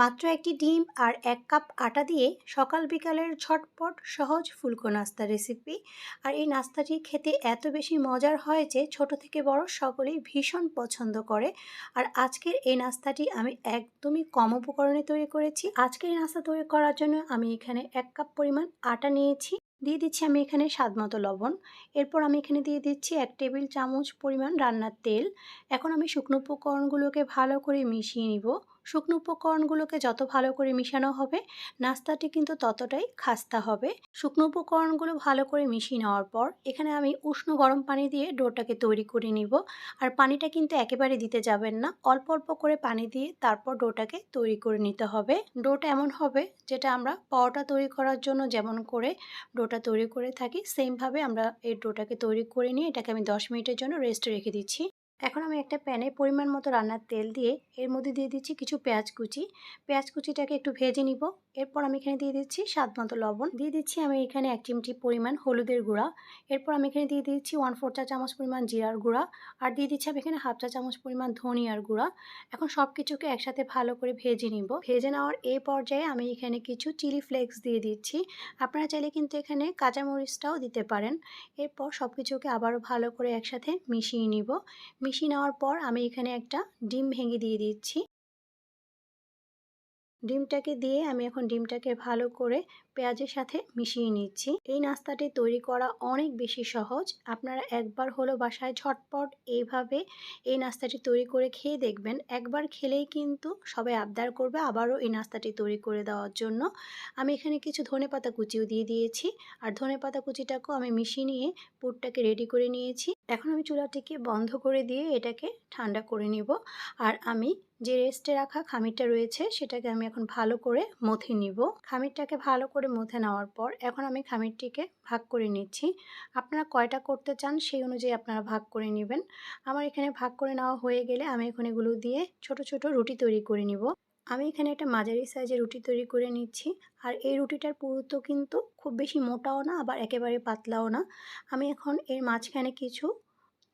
মাত্র একটি ডিম আর এক কাপ আটা দিয়ে সকাল বিকালের ঝটপট, সহজ ফুলকো নাস্তা রেসিপি আর এই নাস্তাটি খেতে এত বেশি মজার হয় যে ছোট থেকে বড় সকলেই ভীষণ পছন্দ করে। আর আজকের এই নাস্তাটি আমি একদমই কম উপকরণে তৈরি করেছি। আজকের নাস্তা তৈরি করার জন্য আমি এখানে এক কাপ পরিমাণ আটা নিয়েছি। দিয়ে দিচ্ছি আমি এখানে স্বাদ মতো লবণ। এরপর আমি এখানে দিয়ে দিচ্ছি এক টেবিল চামচ পরিমাণ রান্নার তেল। এখন আমি শুকনো উপকরণগুলোকে ভালো করে মিশিয়ে নিব। শুকনো উপকরণগুলোকে যত ভালো করে মিশানো হবে, নাস্তাটি কিন্তু ততটাই খাস্তা হবে। শুকনো উপকরণগুলো ভালো করে মিশিয়ে নেওয়ার পর, এখানে আমি উষ্ণ গরম পানি দিয়ে ডোটাকে তৈরি করে নিব। আর পানিটা কিন্তু একেবারে দিতে যাবেন না। অল্প অল্প করে পানি দিয়ে তারপর ডোটাকে তৈরি করে নিতে হবে। ডোটা এমন হবে, যেটা আমরা পরোটা তৈরি করার জন্য যেমন করে ডোটা তৈরি করে থাকি, সেমভাবে আমরা এই ডোটাকে তৈরি করে নিয়ে এটাকে আমি দশ মিনিটের জন্য রেস্টে রেখে দিচ্ছি। এখন আমি একটা প্যানে পরিমাণ মতো রান্নার তেল দিয়ে এর মধ্যে দিয়ে দিচ্ছি কিছু পেঁয়াজ কুচি। পেঁয়াজ কুচিটাকে একটু ভেজে নিব। এরপর আমি এখানে দিয়ে দিচ্ছি স্বাদ মতো লবণ। দিয়ে দিচ্ছি আমি এখানে এক চিমটি পরিমাণ হলুদের গুঁড়া। এরপর আমি এখানে দিয়ে দিচ্ছি ওয়ান ফোর চা চামচ পরিমাণ জিরার গুঁড়া। আর দিয়ে দিচ্ছি আমি এখানে হাফ চা চামচ পরিমাণ ধনিয়ার গুঁড়া। এখন সব কিছুকে একসাথে ভালো করে ভেজে নিব। ভেজে নেওয়ার এই পর্যায়ে আমি এখানে কিছু চিলি ফ্লেক্স দিয়ে দিচ্ছি। আপনারা চাইলে কিন্তু এখানে কাঁচামরিচটাও দিতে পারেন। এরপর সব কিছুকে আবারও ভালো করে একসাথে মিশিয়ে নিব। মিশিয়ে নেওয়ার পর আমি এখানে একটা ডিম ভেঙে দিয়ে দিচ্ছি। ডিমটাকে দিয়ে আমি এখন ডিমটাকে ভালো করে পেঁয়াজের সাথে মিশিয়ে নিচ্ছি। এই নাস্তাটি তৈরি করা অনেক বেশি সহজ। আপনারা একবার হলো বাসায় ঝটপট এইভাবে এই নাস্তাটি তৈরি করে খেয়ে দেখবেন। একবার খেলেই কিন্তু সবাই আবদার করবে আবারও এই নাস্তাটি তৈরি করে দেওয়ার জন্য। আমি এখানে কিছু ধনে পাতা কুচিও দিয়ে দিয়েছি। আর ধনে পাতা কুচিটাকেও আমি মিশিয়ে নিয়ে পুরটাকে রেডি করে নিয়েছি। এখন আমি চুলাটিকে বন্ধ করে দিয়ে এটাকে ঠান্ডা করে নিব। আর আমি যে রেস্টে রাখা খামিরটা রয়েছে, সেটাকে আমি এখন ভালো করে মথে নিব। খামিরটাকে ভালো করে মথে নেওয়ার পর এখন আমি খামিরটিকে ভাগ করে নিচ্ছি। আপনারা কয়টা করতে চান সেই অনুযায়ী আপনারা ভাগ করে নেবেন। আমার এখানে ভাগ করে নেওয়া হয়ে গেলে আমি এখন এগুলো দিয়ে ছোট ছোট রুটি তৈরি করে নিব। আমি এখানে একটা মাঝারি সাইজের রুটি তৈরি করে নিচ্ছি। আর এই রুটিটার পুরুত্ব কিন্তু খুব বেশি মোটাও না, আবার একেবারে পাতলাও না। আমি এখন এর মাঝখানে কিছু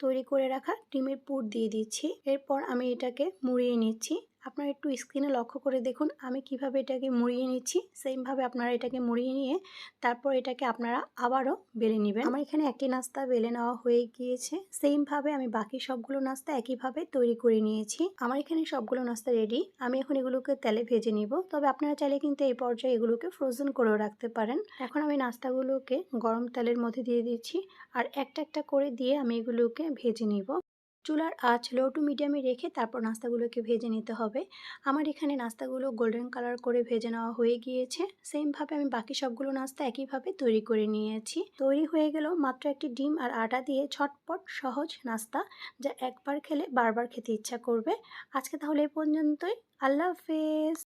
তৈরি করে রাখা ডিমের পুর দিয়ে দিচ্ছি। এরপর আমি এটাকে মুড়িয়ে নিচ্ছি। আপনারা একটু স্ক্রিনে লক্ষ্য করে দেখুন, আমি কীভাবে এটাকে মুড়িয়ে নিচ্ছি। সেমভাবে আপনারা এটাকে মুড়িয়ে নিয়ে তারপর এটাকে আপনারা আবারও বেলে নেবেন। আমার এখানে একটি নাস্তা বেলে নেওয়া হয়ে গিয়েছে। সেমভাবে আমি বাকি সবগুলো নাস্তা একইভাবে তৈরি করে নিয়েছি। আমার এখানে সবগুলো নাস্তা রেডি আমি এখন এগুলোকে তেলে ভেজে নিব। তবে আপনারা চাইলে কিন্তু এই পর্যায়ে এগুলোকে ফ্রোজেন করেও রাখতে পারেন। এখন আমি নাস্তাগুলোকে গরম তেলের মধ্যে দিয়ে দিচ্ছি। আর একটা একটা করে দিয়ে আমি এগুলোকে ভেজে নিব। চুলার আঁচ লো টু মিডিয়ামে রেখে তারপর নাস্তাগুলোকে ভেজে নিতে হবে। আমার এখানে নাস্তাগুলো গোল্ডেন কালার করে ভেজে নেওয়া হয়ে গিয়েছে। সেমভাবে আমি বাকি সবগুলো নাস্তা একইভাবে তৈরি করে নিয়েছি। তৈরি হয়ে গেল মাত্র একটি ডিম আর আটা দিয়ে ছটপট সহজ নাস্তা, যা একবার খেলে বারবার খেতে ইচ্ছা করবে। আজকে তাহলে এই পর্যন্তই। আল্লাহ হাফেজ।